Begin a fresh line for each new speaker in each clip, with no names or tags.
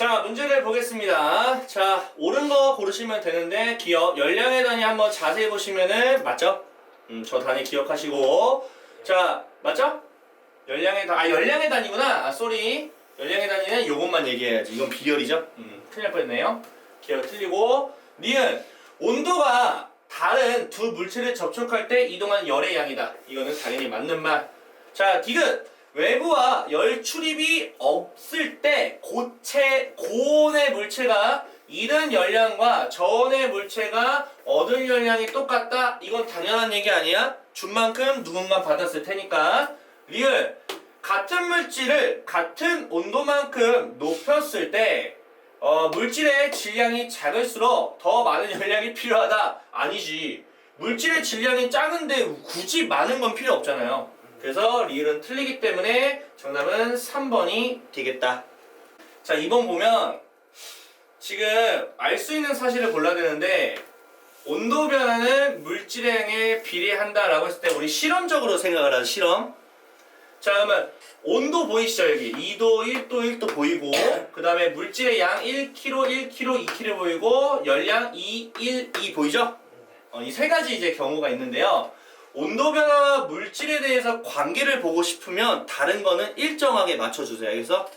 자, 문제를 보겠습니다. 자, 옳은 거 고르시면 되는데, 기억, 열량의 단위 한번 자세히 보시면은, 맞죠? 음, 저 단위 기억하시고. 자, 맞죠? 열량의 단, 아, 열량의 단위구나. 아, 쏘리. 열량의 단위는 요것만 얘기해야지. 이건 비열이죠? 음, 큰일 날 뻔했네요. 기억 틀리고. 니은, 온도가 다른 두 물체를 접촉할 때 이동한 열의 양이다. 이거는 당연히 맞는 말. 자, 디귿. 외부와 열 출입이 없을 때 고체 고온의 물체가 잃은 열량과 저온의 물체가 얻은 열량이 똑같다. 이건 당연한 얘기 아니야? 준 만큼 누군가 받았을 테니까. 리을 같은 물질을 같은 온도만큼 높였을 때 어, 물질의 질량이 작을수록 더 많은 열량이 필요하다. 아니지. 물질의 질량이 작은데 굳이 많은 건 필요 없잖아요. 그래서 리을은 틀리기 때문에 정답은 3번이 되겠다. 자, 2번 보면 지금 알 수 있는 사실을 골라야 되는데 온도 변화는 물질의 양에 비례한다라고 했을 때 우리 실험적으로 생각을 하자. 실험. 자, 그러면 온도 보이시죠 여기 2도, 1도, 1도 보이고 그 다음에 물질의 양 1kg, 1kg, 2kg 보이고 열량 2, 1, 2 보이죠? 어, 이 세 가지 이제 경우가 있는데요. 온도 변화와 물질에 대해서 관계를 보고 싶으면 다른 거는 일정하게 맞춰주세요. 그래서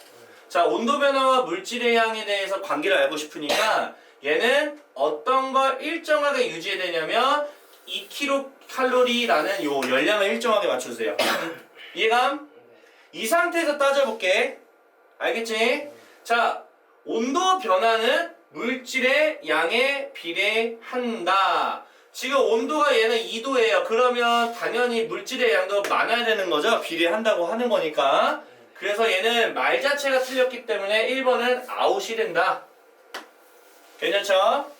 자 온도 변화와 물질의 양에 대해서 관계를 알고 싶으니까 얘는 어떤 걸 일정하게 유지해야 되냐면 2kcal라는 요 열량을 일정하게 맞춰주세요. 이해감? 이 상태에서 따져볼게. 알겠지? 자, 온도 변화는 물질의 양에 비례한다. 지금 온도가 얘는 2도예요. 그러면 당연히 물질의 양도 많아야 되는 거죠. 비례한다고 하는 거니까. 그래서 얘는 말 자체가 틀렸기 때문에 1번은 아웃이 된다. 괜찮죠?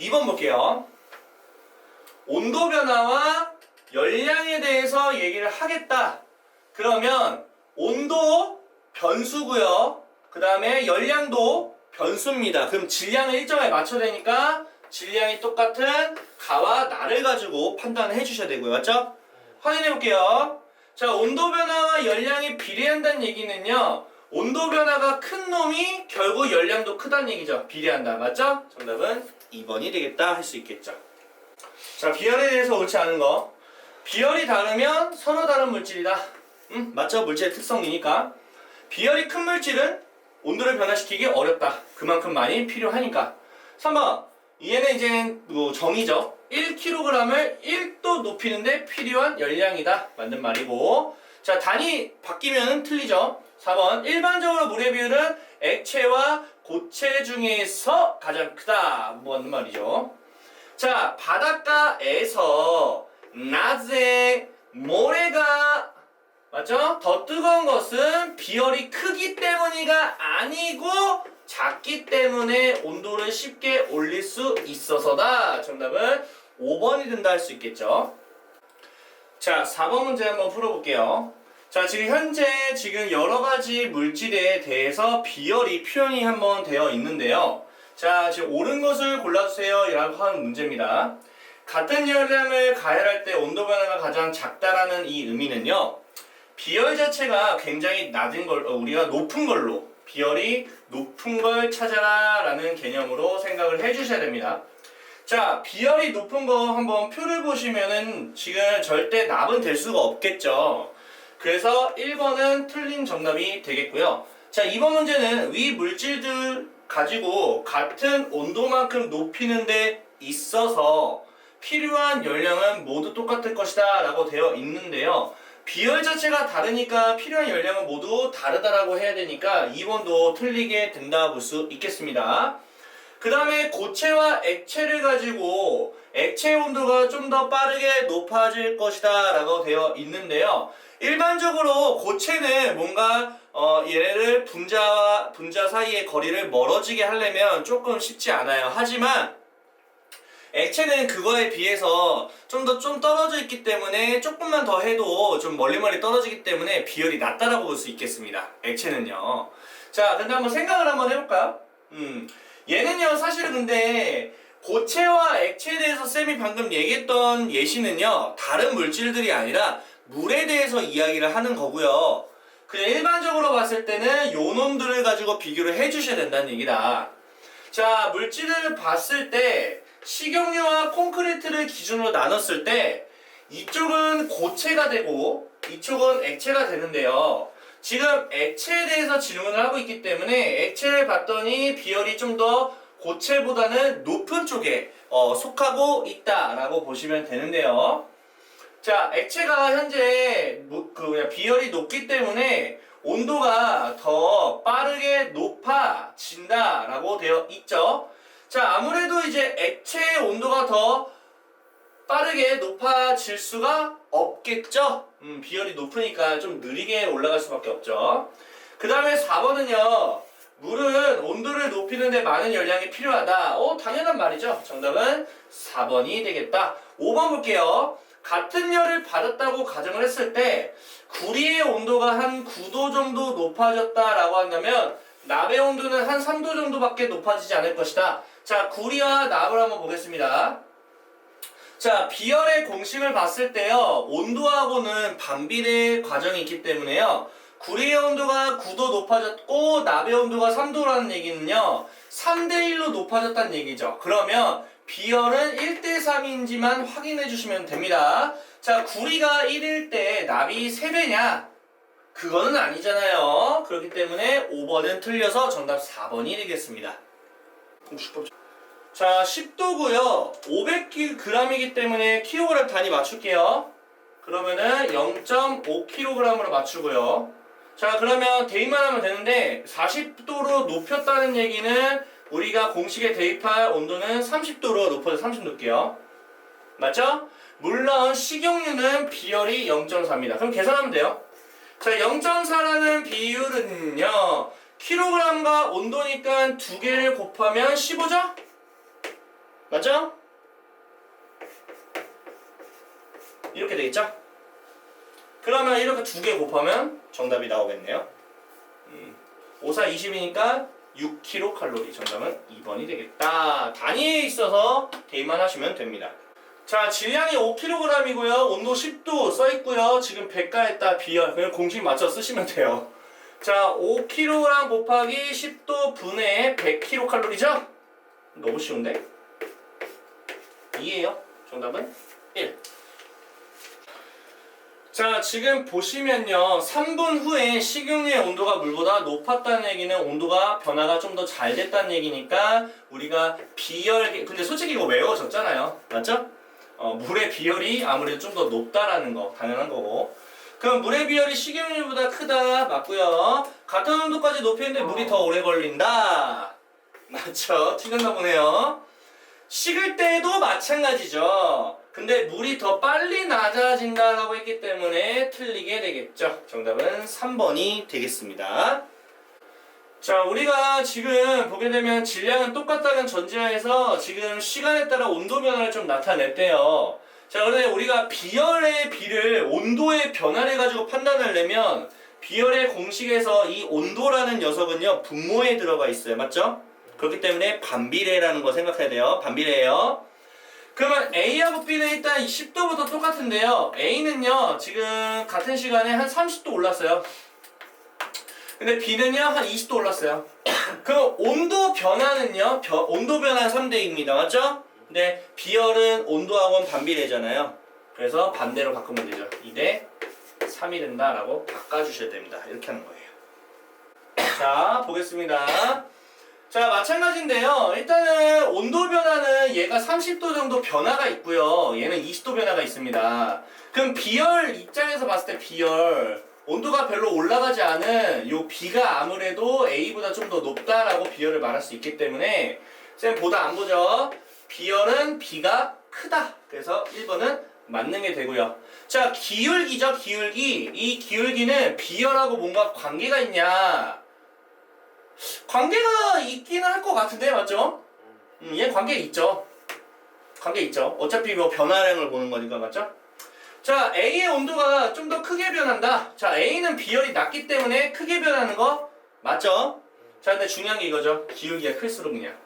2번 볼게요. 온도 변화와 열량에 대해서 얘기를 하겠다. 그러면 온도 변수고요. 그 다음에 열량도 변수입니다. 그럼 질량을 일정하게 맞춰야 되니까 질량이 똑같은 가와 나를 가지고 판단을 해주셔야 되고요. 맞죠? 확인해 볼게요. 자, 온도 변화와 열량이 비례한다는 얘기는요. 온도 변화가 큰 놈이 결국 열량도 크다는 얘기죠. 비례한다. 맞죠? 정답은 2번이 되겠다 할 수 있겠죠. 자, 비열에 대해서 옳지 않은 거. 비열이 다르면 서로 다른 물질이다. 음, 맞죠? 물질의 특성이니까. 비열이 큰 물질은 온도를 변화시키기 어렵다. 그만큼 많이 필요하니까. 3번. 얘는 이제 뭐 정의죠. 1kg을 1도 높이는데 필요한 열량이다. 맞는 말이고. 자, 단위 바뀌면 틀리죠. 4번. 일반적으로 물의 비율은 액체와 고체 중에서 가장 크다. 맞는 말이죠. 자, 바닷가에서 낮에 모래가 맞죠? 더 뜨거운 것은 비열이 크기 때문이가 아니고 작기 때문에 온도를 쉽게 올릴 수 있어서다. 정답은 5번이 된다 할 수 있겠죠. 자, 4번 문제 한번 풀어볼게요. 자, 지금 현재 지금 여러 가지 물질에 대해서 비열이 표현이 한번 되어 있는데요. 자, 지금 옳은 것을 골라주세요. 라고 하는 문제입니다. 같은 열량을 가열할 때 온도 변화가 가장 작다라는 이 의미는요. 비열 자체가 굉장히 낮은 걸, 어, 우리가 높은 걸로, 비열이 높은 걸 찾아라 라는 개념으로 생각을 해주셔야 됩니다. 자, 비열이 높은 거 한번 표를 보시면은 지금 절대 남은 될 수가 없겠죠. 그래서 1번은 틀린 정답이 되겠고요. 자, 2번 문제는 위 물질들 가지고 같은 온도만큼 높이는 데 있어서 필요한 열량은 모두 똑같을 것이다 라고 되어 있는데요. 비열 자체가 다르니까 필요한 열량은 모두 다르다라고 해야 되니까 2번도 틀리게 된다 볼 수 있겠습니다. 그 다음에 고체와 액체를 가지고 액체 온도가 좀 더 빠르게 높아질 것이다 라고 되어 있는데요. 일반적으로 고체는 뭔가 어, 얘네를 분자와 분자 사이의 거리를 멀어지게 하려면 조금 쉽지 않아요. 하지만 액체는 그거에 비해서 좀 더 좀 떨어져 있기 때문에 조금만 더 해도 좀 멀리 멀리 떨어지기 때문에 비열이 낮다라고 볼 수 있겠습니다. 액체는요. 자, 근데 한번 생각을 한번 해볼까요? 음, 얘는요, 사실은 근데 고체와 액체에 대해서 쌤이 방금 얘기했던 예시는요, 다른 물질들이 아니라 물에 대해서 이야기를 하는 거고요. 그냥 일반적으로 봤을 때는 요 놈들을 가지고 비교를 해주셔야 된다는 얘기다. 자, 물질을 봤을 때 식용유와 콘크리트를 기준으로 나눴을 때 이쪽은 고체가 되고 이쪽은 액체가 되는데요. 지금 액체에 대해서 질문을 하고 있기 때문에 액체를 봤더니 비열이 좀 더 고체보다는 높은 쪽에 어, 속하고 있다라고 보시면 되는데요. 자, 액체가 현재 뭐- 그 그냥 비열이 높기 때문에 온도가 더 빠르게 높아진다라고 되어 있죠. 자, 아무래도 이제 액체의 온도가 더 빠르게 높아질 수가 없겠죠. 음, 비열이 높으니까 좀 느리게 올라갈 수밖에 없죠. 그 다음에 4번은요. 물은 온도를 높이는데 많은 열량이 필요하다. 어, 당연한 말이죠. 정답은 4번이 되겠다. 5번 볼게요. 같은 열을 받았다고 가정을 했을 때 구리의 온도가 한 9도 정도 높아졌다라고 한다면 납의 온도는 한 3도 정도밖에 높아지지 않을 것이다. 자, 구리와 납을 한번 보겠습니다. 자, 비열의 공식을 봤을 때요, 온도하고는 반비례 과정이 있기 때문에요, 구리의 온도가 9도 높아졌고, 납의 온도가 3도라는 얘기는요, 3대1로 높아졌다는 얘기죠. 그러면 비열은 1대3인지만 확인해 주시면 됩니다. 자, 구리가 1일 때 납이 3배냐? 그거는 아니잖아요. 그렇기 때문에 5번은 틀려서 정답 4번이 되겠습니다. 공식법 자, 10도고요. 500g이기 때문에 킬로그램 단위 맞출게요. 그러면은 0.5kg으로 맞추고요. 자, 그러면 대입만 하면 되는데 40도로 높였다는 얘기는 우리가 공식에 대입할 온도는 30도로 높여서 30 놓을게요. 맞죠? 물론 식용유는 비열이 0.4입니다. 그럼 계산하면 돼요. 자, 0.4라는 비율은요. 킬로그램과 온도니까 두 개를 곱하면 15죠? 맞죠? 이렇게 되겠죠? 그러면 이렇게 두 개 곱하면 정답이 나오겠네요. 음, 5, 4, 20이니까 6kcal. 정답은 2번이 되겠다. 단위에 있어서 대입만 하시면 됩니다. 자, 질량이 5kg이고요. 온도 10도 써 있고요. 지금 100가했다 비열. 그냥 공식 맞춰 쓰시면 돼요. 자, 5kg 곱하기 10도 분의 100kcal죠? 너무 쉬운데? 2예요. 정답은 1. 자, 지금 보시면요. 3분 후에 식용유의 온도가 물보다 높았다는 얘기는 온도가 변화가 좀 더 잘 됐다는 얘기니까 우리가 비열, 근데 솔직히 이거 외워졌잖아요. 맞죠? 어, 물의 비열이 아무래도 좀 더 높다라는 거 당연한 거고 그럼 물의 비열이 식용유보다 크다 맞고요 같은 온도까지 높이는데 물이 더 오래 걸린다 맞죠 틀렸나 보네요 식을 때도 마찬가지죠 근데 물이 더 빨리 낮아진다라고 했기 때문에 틀리게 되겠죠 정답은 3번이 되겠습니다 자, 우리가 지금 보게 되면 질량은 똑같다는 전제하에서 지금 시간에 따라 온도 변화를 좀 나타냈대요. 자, 그런데 우리가 비열의 비를 온도의 변화를 가지고 판단하려면 비열의 공식에서 이 온도라는 녀석은요, 분모에 들어가 있어요. 맞죠? 그렇기 때문에 반비례라는 거 생각해야 돼요. 반비례예요. 그러면 A하고 B는 일단 10도부터 똑같은데요. A는요, 지금 같은 시간에 한 30도 올랐어요. 근데 B는요 한 20도 올랐어요. 그럼 온도 변화는요 벼- 온도 변화 3대입니다. 맞죠? 근데 비열은 온도하고는 반비례잖아요. 그래서 반대로 바꾸면 되죠. 2대 3이 된다라고 바꿔주셔야 됩니다. 이렇게 하는 거예요. 자 보겠습니다. 자 마찬가지인데요. 일단은 온도 변화는 얘가 30도 정도 변화가 있고요. 얘는 20도 변화가 있습니다. 그럼 비열 입장에서 봤을 때 비열 온도가 별로 올라가지 않은 요 B가 아무래도 A보다 좀 더 높다라고 비열을 말할 수 있기 때문에 쌤 보다 안 보죠. 비열은 B가 크다. 그래서 1번은 맞는 게 되고요. 자 기울기죠 기울기. 이 기울기는 비열하고 뭔가 관계가 있냐? 관계가 있기는 할 것 같은데 맞죠? 음, 얘 관계 있죠. 관계 있죠. 어차피 뭐 변화량을 보는 거니까 맞죠? 자, A의 온도가 좀 더 크게 변한다. 자, A는 비열이 낮기 때문에 크게 변하는 거 맞죠? 자, 근데 중요한 게 이거죠. 기울기가 클수록 그냥.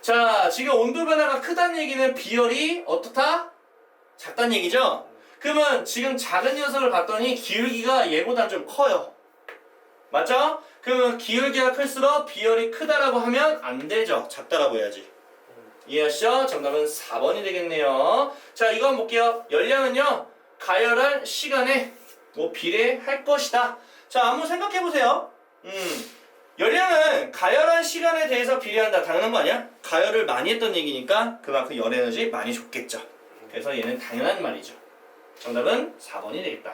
자, 지금 온도 변화가 크다는 얘기는 비열이 어떻다? 작다는 얘기죠? 그러면 지금 작은 녀석을 봤더니 기울기가 얘보다 좀 커요. 맞죠? 그러면 기울기가 클수록 비열이 크다라고 하면 안 되죠. 작다라고 해야지. 이해하시죠? 정답은 4번이 되겠네요. 자, 이거 한번 볼게요. 열량은요, 가열한 시간에 뭐 비례할 것이다. 자, 한번 생각해 보세요. 음, 열량은 가열한 시간에 대해서 비례한다. 당연한 거 아니야? 가열을 많이 했던 얘기니까 그만큼 열 에너지 많이 줬겠죠. 그래서 얘는 당연한 말이죠. 정답은 4번이 되겠다.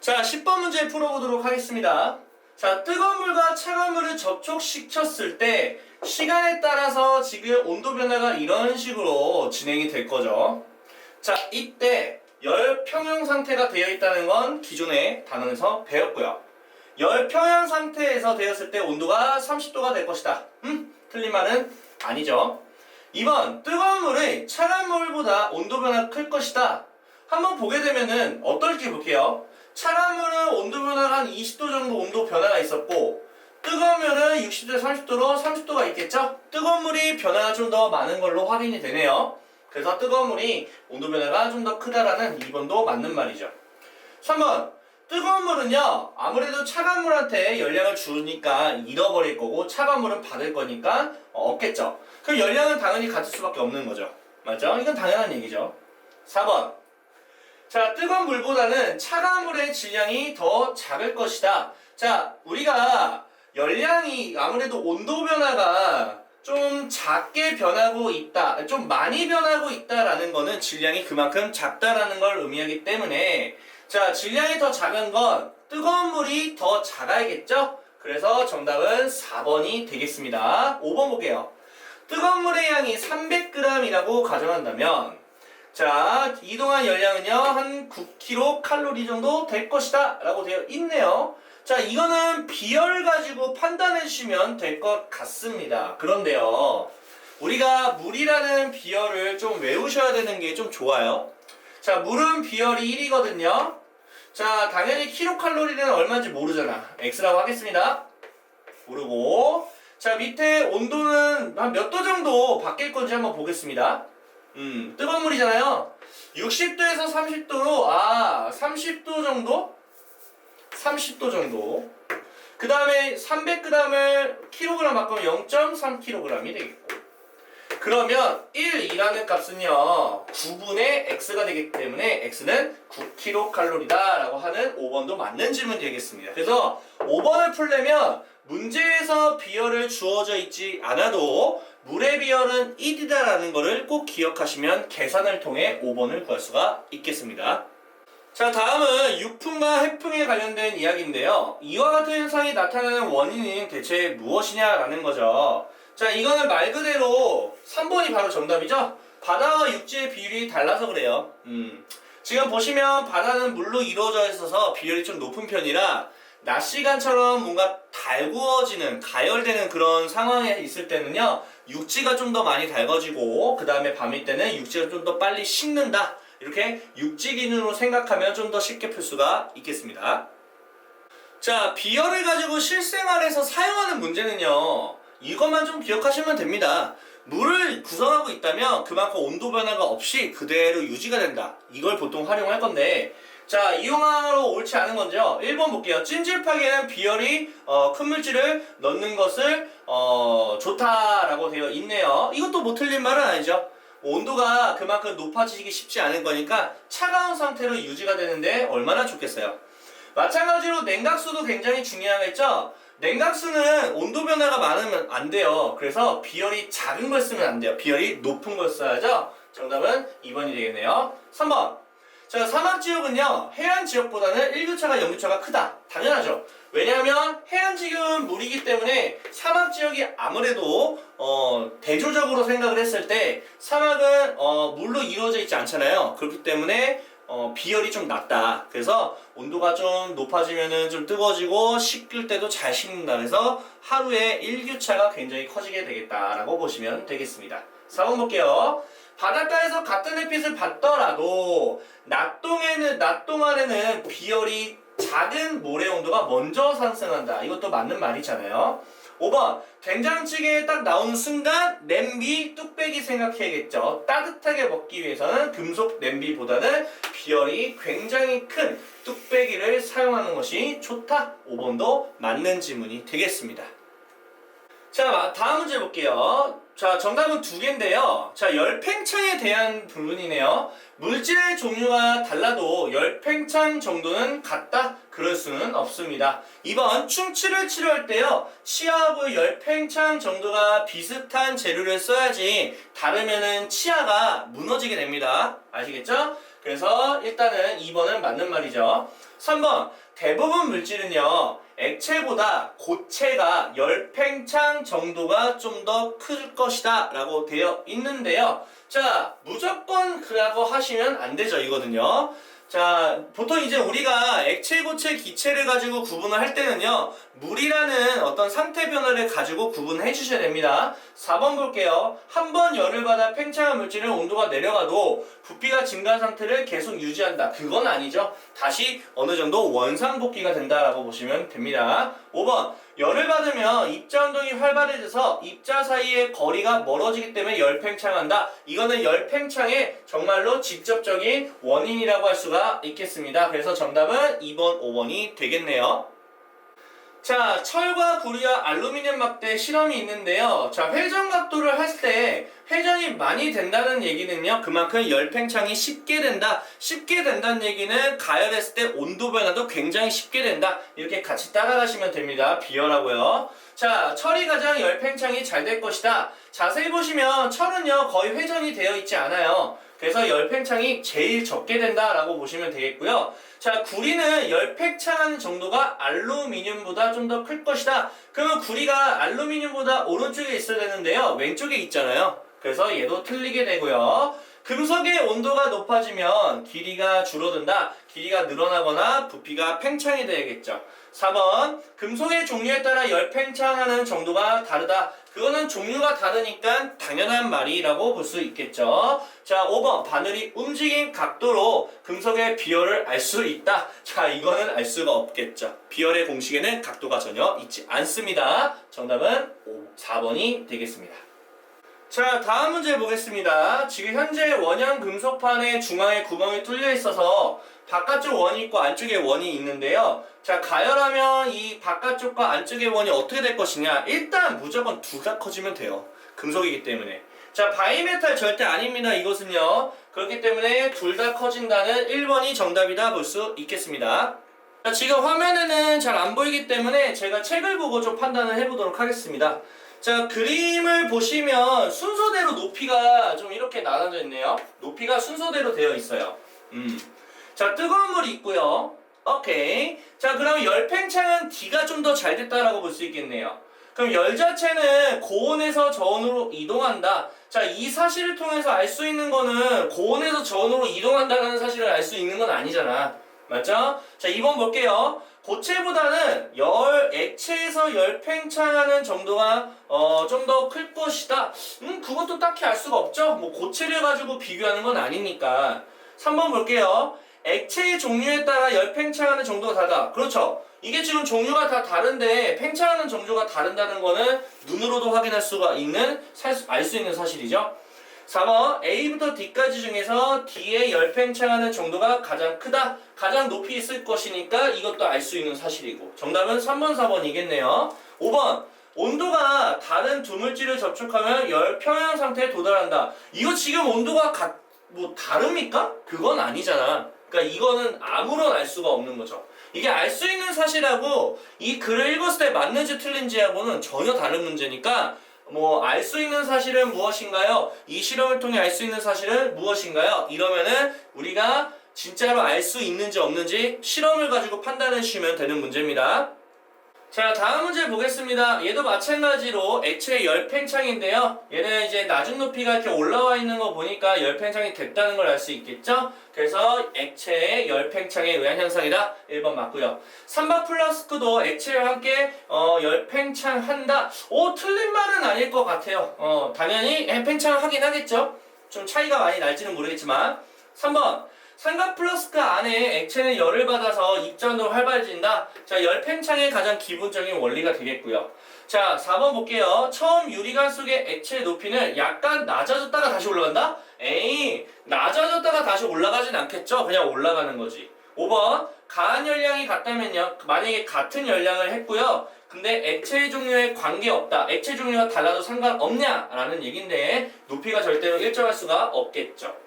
자, 10번 문제 풀어보도록 하겠습니다. 자, 뜨거운 물과 차가운 물을 접촉시켰을 때 시간에 따라서 지금 온도 변화가 이런 식으로 진행이 될 거죠. 자, 이때 열 평형 상태가 되어 있다는 건 기존의 단원에서 배웠고요. 열 평형 상태에서 되었을 때 온도가 30도가 될 것이다. 음? 틀린 말은 아니죠. 2번 뜨거운 물이 차가운 물보다 온도 변화가 클 것이다. 한번 보게 되면은 어떨지 볼게요. 차가운 물은 온도 변화가 한 20도 정도 온도 변화가 있었고 뜨거운 물은 60도, 30도로 30도가 있겠죠? 뜨거운 물이 변화가 좀 더 많은 걸로 확인이 되네요. 그래서 뜨거운 물이 온도 변화가 좀 더 크다라는 2번도 맞는 말이죠. 3번 뜨거운 물은요 아무래도 차가운 물한테 열량을 주니까 잃어버릴 거고 차가운 물은 받을 거니까 어, 없겠죠. 그럼 열량은 당연히 같을 수밖에 없는 거죠. 맞죠? 이건 당연한 얘기죠. 4번 자, 뜨거운 물보다는 차가운 물의 질량이 더 작을 것이다. 자, 우리가 열량이 아무래도 온도 변화가 좀 작게 변하고 있다, 좀 많이 변하고 있다라는 거는 질량이 그만큼 작다라는 걸 의미하기 때문에 자, 질량이 더 작은 건 뜨거운 물이 더 작아야겠죠? 그래서 정답은 4번이 되겠습니다. 5번 볼게요. 뜨거운 물의 양이 300g이라고 가정한다면 자, 이동한 열량은요, 한 9kcal 칼로리 정도 될 것이다. 라고 되어 있네요. 자, 이거는 비열 가지고 판단해 주시면 될 것 같습니다. 그런데요, 우리가 물이라는 비열을 좀 외우셔야 되는 게 좀 좋아요. 자, 물은 비열이 1이거든요. 자, 당연히 킬로칼로리는 얼마인지 모르잖아. X라고 하겠습니다. 모르고. 자, 밑에 온도는 한 몇 도 정도 바뀔 건지 한번 보겠습니다. 음, 뜨거운 물이잖아요. 60도에서 30도로, 아, 30도 정도? 30도 정도. 그 다음에 300g을 킬로그램 바꾸면 0.3kg이 되겠고. 그러면 1, 2라는 값은요, 9분의 x가 되기 때문에 x는 9kcal다 라고 하는 5번도 맞는 질문이 되겠습니다. 그래서 5번을 풀려면 문제에서 비열을 주어져 있지 않아도 물의 비열은 1이다라는 것을 꼭 기억하시면 계산을 통해 5번을 구할 수가 있겠습니다. 자 다음은 육풍과 해풍에 관련된 이야기인데요. 이와 같은 현상이 나타나는 원인이 대체 무엇이냐라는 거죠. 자 이거는 말 그대로 3번이 바로 정답이죠. 바다와 육지의 비율이 달라서 그래요. 음. 지금 보시면 바다는 물로 이루어져 있어서 비율이 좀 높은 편이라 낮 시간처럼 뭔가 달구어지는 가열되는 그런 상황에 있을 때는요 육지가 좀 더 많이 달궈지고 그 다음에 밤일 때는 육지가 좀 더 빨리 식는다. 이렇게 육지 기준으로 생각하면 좀 더 쉽게 풀 수가 있겠습니다. 자 비열을 가지고 실생활에서 사용하는 문제는요 이것만 좀 기억하시면 됩니다. 물을 구성하고 있다면 그만큼 온도 변화가 없이 그대로 유지가 된다. 이걸 보통 활용할 건데 자, 이용하러 옳지 않은 건죠. 1번 볼게요. 찜질팍에는 비열이 어, 큰 물질을 넣는 것을 어, 좋다라고 되어 있네요. 이것도 뭐 틀린 말은 아니죠. 온도가 그만큼 높아지기 쉽지 않은 거니까 차가운 상태로 유지가 되는데 얼마나 좋겠어요. 마찬가지로 냉각수도 굉장히 중요하겠죠. 냉각수는 온도 변화가 많으면 안 돼요. 그래서 비열이 작은 걸 쓰면 안 돼요. 비열이 높은 걸 써야죠. 정답은 2번이 되겠네요. 3번. 자, 사막 지역은요, 해안 지역보다는 일교차가 영교차가 크다. 당연하죠. 왜냐하면 해안 지역은 물이기 때문에 사막 지역이 아무래도 어, 대조적으로 생각을 했을 때 사막은 어, 물로 이루어져 있지 않잖아요. 그렇기 때문에 어, 비열이 좀 낮다. 그래서 온도가 좀 높아지면은 좀 뜨거워지고 식을 때도 잘 식는다. 그래서 하루에 일교차가 굉장히 커지게 되겠다라고 보시면 되겠습니다. 4번 볼게요. 바닷가에서 같은 햇빛을 받더라도 낮 동에는 낮 동안에는 비열이 작은 모래 온도가 먼저 상승한다. 이것도 맞는 말이잖아요. 5번 된장찌개에 딱 나오는 순간 냄비 뚝배기 생각해야겠죠. 따뜻하게 먹기 위해서는 금속 냄비보다는 비열이 굉장히 큰 뚝배기를 사용하는 것이 좋다. 5번도 맞는 지문이 되겠습니다. 자, 다음 문제 볼게요. 자, 정답은 두 개인데요. 자, 열팽창에 대한 부분이네요. 물질의 종류가 달라도 열팽창 정도는 같다? 그럴 수는 없습니다. 2번, 충치를 치료할 때요. 치아하고 열팽창 정도가 비슷한 재료를 써야지 다르면은 치아가 무너지게 됩니다. 아시겠죠? 그래서 일단은 2번은 맞는 말이죠. 3번, 대부분 물질은요. 액체보다 고체가 열팽창 정도가 좀 더 클 것이다 라고 되어 있는데요. 자, 무조건 그라고 하시면 안 되죠, 이거는요. 자, 보통 이제 우리가 액체, 고체, 기체를 가지고 구분을 할 때는요, 물이라는 어떤 상태 변화를 가지고 구분해 주셔야 됩니다. 4번 볼게요. 한 번 열을 받아 팽창한 물질은 온도가 내려가도 부피가 증가한 상태를 계속 유지한다. 그건 아니죠. 다시 어느 정도 원상복귀가 된다라고 보시면 됩니다. 5번. 열을 받으면 입자 운동이 활발해져서 입자 사이의 거리가 멀어지기 때문에 열팽창한다. 이거는 열팽창의 정말로 직접적인 원인이라고 할 수가 있겠습니다. 그래서 정답은 2번, 5번이 되겠네요. 자, 철과 구리와 알루미늄 막대 실험이 있는데요. 자, 회전 각도를 할 때 회전이 많이 된다는 얘기는요. 그만큼 열팽창이 쉽게 된다. 쉽게 된다는 얘기는 가열했을 때 온도 변화도 굉장히 쉽게 된다. 이렇게 같이 따라가시면 됩니다. 비열하고요. 자, 철이 가장 열팽창이 잘 될 것이다. 자세히 보시면 철은요, 거의 회전이 되어 있지 않아요. 그래서 열팽창이 제일 적게 된다라고 보시면 되겠고요. 자, 구리는 열팽창하는 정도가 알루미늄보다 좀 더 클 것이다. 그러면 구리가 알루미늄보다 오른쪽에 있어야 되는데요. 왼쪽에 있잖아요. 그래서 얘도 틀리게 되고요. 금속의 온도가 높아지면 길이가 줄어든다. 길이가 늘어나거나 부피가 팽창이 되겠죠. 4번 금속의 종류에 따라 열팽창하는 정도가 다르다. 그거는 종류가 다르니까 당연한 말이라고 볼 수 있겠죠. 자, 5번 바늘이 움직인 각도로 금속의 비열을 알 수 있다. 자, 이거는 알 수가 없겠죠. 비열의 공식에는 각도가 전혀 있지 않습니다. 정답은 5, 4번이 되겠습니다. 자, 다음 문제 보겠습니다. 지금 현재 원형 금속판의 중앙에 구멍이 뚫려 있어서 바깥쪽 원이 있고 안쪽에 원이 있는데요. 자, 가열하면 이 바깥쪽과 안쪽의 원이 어떻게 될 것이냐? 일단 무조건 두가 커지면 돼요. 금속이기 때문에. 자, 바이메탈 절대 아닙니다. 이것은요. 그렇기 때문에 둘 다 커진다는 1번이 정답이다 볼 수 있겠습니다. 자, 지금 화면에는 잘 안 보이기 때문에 제가 책을 보고 좀 판단을 해보도록 하겠습니다. 자, 그림을 보시면 순서대로 높이가 좀 이렇게 나눠져 있네요. 높이가 순서대로 되어 있어요. 음. 자, 뜨거운 물이 있고요. 오케이. 자, 그럼 열팽창은 D가 좀 더 잘 됐다라고 볼 수 있겠네요. 그럼 열 자체는 고온에서 저온으로 이동한다. 자, 이 사실을 통해서 알 수 있는 거는 고온에서 저온으로 이동한다는 사실을 알 수 있는 건 아니잖아. 맞죠? 자, 2번 볼게요. 고체보다는 열, 액체에서 열 팽창하는 정도가 어, 좀 더 클 것이다. 음, 그것도 딱히 알 수가 없죠. 뭐 고체를 가지고 비교하는 건 아니니까. 3번 볼게요. 액체의 종류에 따라 열 팽창하는 정도가 다르다. 그렇죠. 이게 지금 종류가 다 다른데 팽창하는 정도가 다른다는 거는 눈으로도 확인할 수가 있는 알 수 있는 사실이죠. 4번 A부터 D까지 중에서 D의 열 팽창하는 정도가 가장 크다. 가장 높이 있을 것이니까 이것도 알 수 있는 사실이고 정답은 3번, 4번이겠네요. 5번 온도가 다른 두 물질을 접촉하면 열 평형 상태에 도달한다. 이거 지금 온도가 가, 뭐 다릅니까? 그건 아니잖아. 그러니까 이거는 아무런 알 수가 없는 거죠. 이게 알 수 있는 사실하고 이 글을 읽었을 때 맞는지 틀린지하고는 전혀 다른 문제니까 뭐 알 수 있는 사실은 무엇인가요? 이 실험을 통해 알 수 있는 사실은 무엇인가요? 이러면은 우리가 진짜로 알 수 있는지 없는지 실험을 가지고 판단해 주시면 되는 문제입니다. 자, 다음 문제 보겠습니다. 얘도 마찬가지로 액체의 열팽창인데요. 얘는 이제 낮은 높이가 이렇게 올라와 있는 거 보니까 열팽창이 됐다는 걸 알 수 있겠죠? 그래서 액체의 열팽창에 의한 현상이다. 1번 맞고요. 삼박 플라스크도 액체와 함께 어, 열팽창한다. 오, 틀린 말은 아닐 것 같아요. 어, 당연히 팽창을 하긴 하겠죠? 좀 차이가 많이 날지는 모르겠지만 3번 삼각 플러스크 안에 액체는 열을 받아서 입자운동을 활발해진다. 자, 열팽창의 가장 기본적인 원리가 되겠고요. 자, 4번 볼게요. 처음 유리관 속의 액체의 높이는 약간 낮아졌다가 다시 올라간다? 에이, 낮아졌다가 다시 올라가진 않겠죠? 그냥 올라가는 거지. 5번, 가한 열량이 같다면요. 만약에 같은 열량을 했고요. 근데 액체 종류에 관계없다. 액체 종류가 달라도 상관없냐 라는 얘긴데 높이가 절대로 일정할 수가 없겠죠.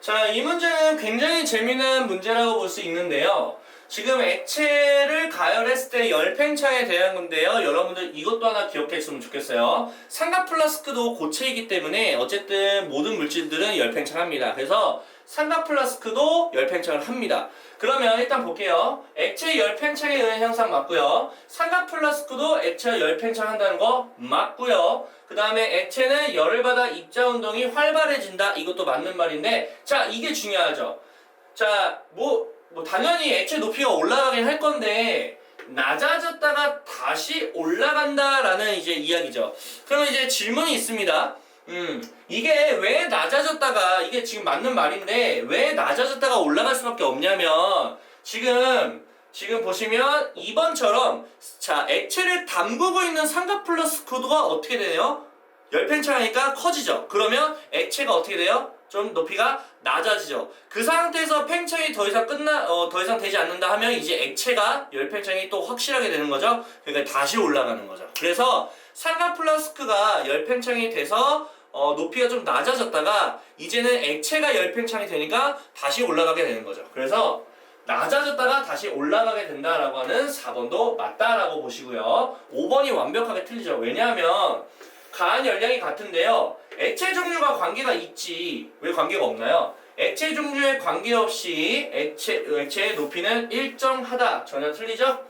자, 이 문제는 굉장히 재미난 문제라고 볼 수 있는데요. 지금 액체를 가열했을 때 열팽창에 대한 건데요. 여러분들 이것도 하나 기억했으면 좋겠어요. 삼각 플라스크도 고체이기 때문에 어쨌든 모든 물질들은 열팽창합니다. 그래서 삼각 플라스크도 열팽창을 합니다. 그러면 일단 볼게요. 액체 열팽창에 의한 현상 맞고요. 삼각 플라스크도 액체 열팽창 한다는 거 맞고요. 그 다음에 액체는 열을 받아 입자 운동이 활발해진다. 이것도 맞는 말인데, 자 이게 중요하죠. 자, 뭐, 뭐 당연히 액체 높이가 올라가긴 할 건데 낮아졌다가 다시 올라간다라는 이제 이야기죠. 그러면 이제 질문이 있습니다. 음, 이게 왜 낮아졌다가 이게 지금 맞는 말인데 왜 낮아졌다가 올라갈 수밖에 없냐면 지금 지금 보시면 2번처럼 자 액체를 담그고 있는 삼각 플러스크도가 어떻게 되네요? 열팽창하니까 커지죠. 그러면 액체가 어떻게 돼요? 좀 높이가 낮아지죠. 그 상태에서 팽창이 더 이상 끝나 어, 더 이상 되지 않는다 하면 이제 액체가 열팽창이 또 확실하게 되는 거죠. 그러니까 다시 올라가는 거죠. 그래서 삼각 플라스크가 열팽창이 돼서 어, 높이가 좀 낮아졌다가 이제는 액체가 열팽창이 되니까 다시 올라가게 되는 거죠. 그래서 낮아졌다가 다시 올라가게 된다라고 하는 4번도 맞다라고 보시고요. 5번이 완벽하게 틀리죠. 왜냐하면 가한 열량이 같은데요. 액체 종류가 관계가 있지. 왜 관계가 없나요? 액체 종류에 관계없이 액체, 액체의 높이는 일정하다. 전혀 틀리죠?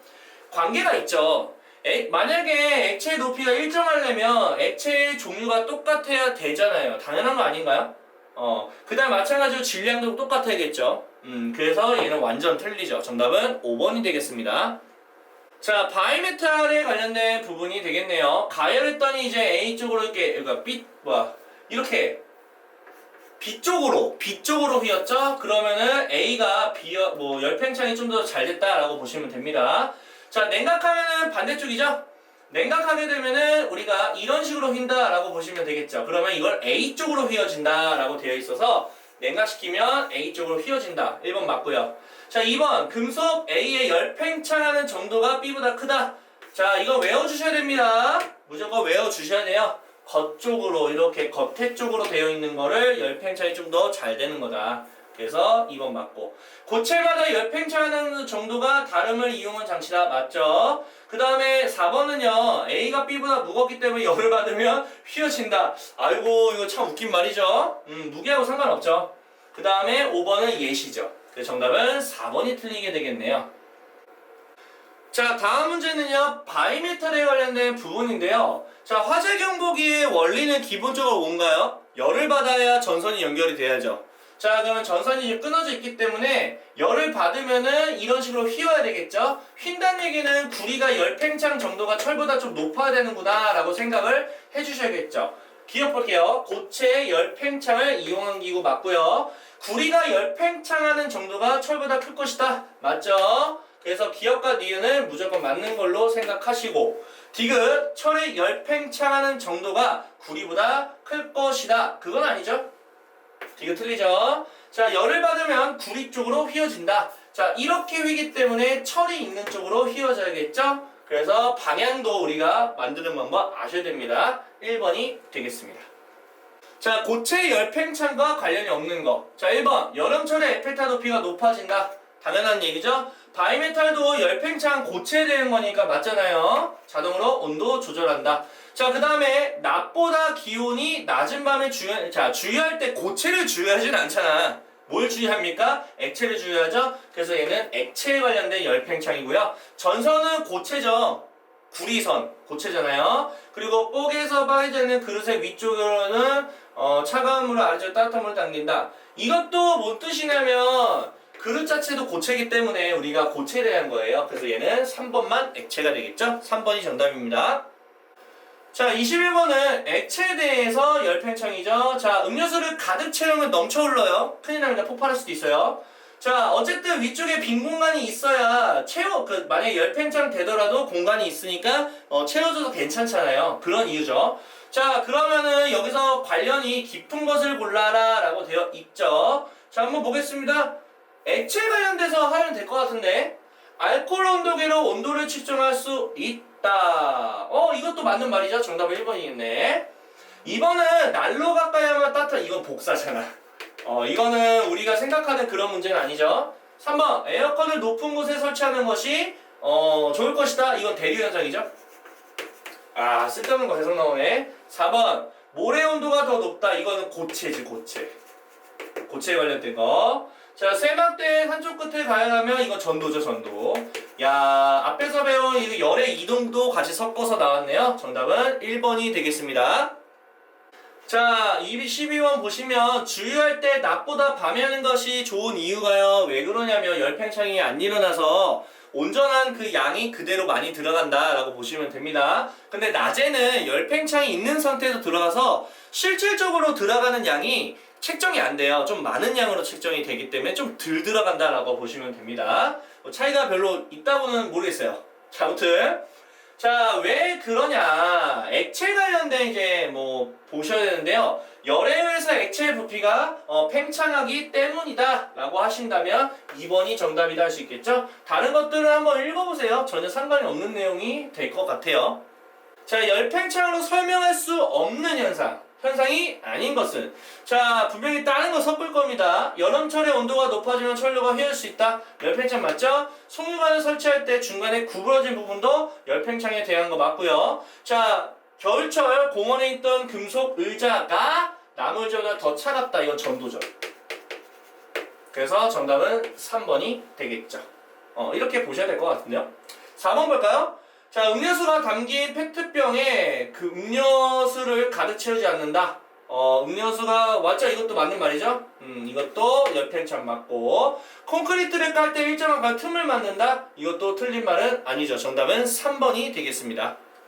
관계가 있죠. 에, 만약에 액체의 높이가 일정하려면 액체의 종류가 똑같아야 되잖아요. 당연한 거 아닌가요? 어, 그 다음 마찬가지로 질량도 똑같아야겠죠. 음, 그래서 얘는 완전 틀리죠. 정답은 5번이 되겠습니다. 자, 바이메탈에 관련된 부분이 되겠네요. 가열했더니 이제 A 쪽으로 이렇게, 그러니까 B, 뭐야, 이렇게 B 쪽으로, B 쪽으로 휘었죠? 그러면은 A가 B, 뭐, 열팽창이 좀 더 잘 됐다라고 보시면 됩니다. 자, 냉각하면은 반대쪽이죠? 냉각하게 되면은 우리가 이런 식으로 휜다라고 보시면 되겠죠. 그러면 이걸 A 쪽으로 휘어진다라고 되어 있어서 냉각시키면 A 쪽으로 휘어진다. 1번 맞고요. 자, 2번 금속 A의 열팽창하는 정도가 B보다 크다. 자, 이거 외워주셔야 됩니다. 무조건 외워주셔야 돼요. 겉쪽으로 이렇게 겉에 쪽으로 되어 있는 거를 열팽창이 좀 더 잘 되는 거다. 그래서 2번 맞고 고체마다 열팽창하는 정도가 다름을 이용한 장치다. 맞죠? 그 다음에 4번은요 A가 B보다 무겁기 때문에 열을 받으면 휘어진다. 아이고 이거 참 웃긴 말이죠. 음, 무게하고 상관없죠. 그 다음에 5번은 예시죠. 그래서 정답은 4번이 틀리게 되겠네요. 자, 다음 문제는요, 바이메탈에 관련된 부분인데요. 자, 화재 경보기의 원리는 기본적으로 뭔가요? 열을 받아야 전선이 연결이 돼야죠. 자, 그러면 전선이 끊어져 있기 때문에 열을 받으면은 이런 식으로 휘어야 되겠죠? 휜다는 얘기는 구리가 열팽창 정도가 철보다 좀 높아야 되는구나 라고 생각을 해주셔야겠죠. 기억 볼게요. 고체 열팽창을 이용한 기구 맞고요. 구리가 열팽창하는 정도가 철보다 클 것이다. 맞죠? 그래서 기억과 니은은 무조건 맞는 걸로 생각하시고 디귿 철의 열팽창하는 정도가 구리보다 클 것이다. 그건 아니죠? 디귿 틀리죠? 자 열을 받으면 구리 쪽으로 휘어진다. 자 이렇게 휘기 때문에 철이 있는 쪽으로 휘어져야겠죠? 그래서 방향도 우리가 만드는 방법 아셔야 됩니다. 1번이 되겠습니다. 자, 고체 열팽창과 관련이 없는 거. 자, 1번. 여름철에 에펠탑 높이가 높아진다. 당연한 얘기죠? 바이메탈도 열팽창 고체에 되는 거니까 맞잖아요. 자동으로 온도 조절한다. 자, 그 다음에 낮보다 기온이 낮은 밤에 주의, 자, 주의할 때 고체를 주의하진 않잖아. 뭘 주의합니까? 액체를 주의하죠? 그래서 얘는 액체에 관련된 열팽창이고요. 전선은 고체죠. 구리선, 고체잖아요. 그리고 뽁에서 빠지는 그릇의 위쪽으로는 어, 차가운 물을 아래쪽 따뜻한 물을 당긴다. 이것도 뭔 뜻이냐면 그릇 자체도 고체이기 때문에 우리가 고체에 대한 거예요. 그래서 얘는 3번만 액체가 되겠죠? 3번이 정답입니다. 자, 21번은 액체에 대해서 열팽창이죠. 자, 음료수를 가득 채우면 넘쳐 흘러요. 큰일 납니다. 폭발할 수도 있어요. 자, 어쨌든 위쪽에 빈 공간이 있어야 채워, 그, 만약에 열팽창 되더라도 공간이 있으니까, 어, 채워줘도 괜찮잖아요. 그런 이유죠. 자, 그러면은 여기서 관련이 깊은 것을 골라라 라고 되어 있죠. 자, 한번 보겠습니다. 액체 관련돼서 하면 될 것 같은데, 알코올 온도계로 온도를 측정할 수 있 다. 어, 이것도 맞는 말이죠. 정답은 1번이겠네. 2번은 난로 가까이 하면 따뜻한, 이건 복사잖아. 어, 이거는 우리가 생각하는 그런 문제는 아니죠. 3번, 에어컨을 높은 곳에 설치하는 것이, 어, 좋을 것이다. 이건 대류 현상이죠. 아, 쓸데없는 거 계속 나오네. 4번, 모래 온도가 더 높다. 이거는 고체지, 고체. 고체에 관련된 거. 자, 세막대 한쪽 끝에 가야 하면 이건 전도죠, 전도. 야, 앞에서 배운 이 열의 이동도 같이 섞어서 나왔네요. 정답은 1번이 되겠습니다. 자, 12번 보시면 주유할 때 낮보다 밤에 하는 것이 좋은 이유가요. 왜 그러냐면 열팽창이 안 일어나서 온전한 그 양이 그대로 많이 들어간다라고 보시면 됩니다. 근데 낮에는 열팽창이 있는 상태에서 들어가서 실질적으로 들어가는 양이 책정이 안 돼요. 좀 많은 양으로 책정이 되기 때문에 좀 덜 들어간다라고 보시면 됩니다. 뭐 차이가 별로 있다고는 모르겠어요. 자, 아무튼 자, 왜 그러냐? 액체 관련된 이제 뭐 보셔야 되는데요. 열에 의해서 액체 부피가 어, 팽창하기 때문이다 라고 하신다면 2번이 정답이다 할 수 있겠죠? 다른 것들은 한번 읽어보세요. 전혀 상관이 없는 내용이 될 것 같아요. 자, 열팽창으로 설명할 수 없는 현상. 현상이 아닌 것은 자 분명히 다른 거 섞을 겁니다. 여름철에 온도가 높아지면 철로가 휘을 수 있다. 열팽창 맞죠? 송유관을 설치할 때 중간에 구부러진 부분도 열팽창에 대한 거 맞고요. 자 겨울철 공원에 있던 금속 의자가 나머지보다 더 차갑다. 이건 전도죠 그래서 정답은 3번이 되겠죠. 어 이렇게 보셔야 될 것 같은데요. 4번 볼까요? 자, 음료수가 담긴 페트병에 그 음료수를 가득 채우지 않는다. 어, 음료수가 맞죠? 이것도 맞는 말이죠? 음, 이것도 열팽창 맞고 콘크리트를 깔 때 일정한 간 틈을 맞는다. 이것도 틀린 말은 아니죠. 정답은 3번이 되겠습니다.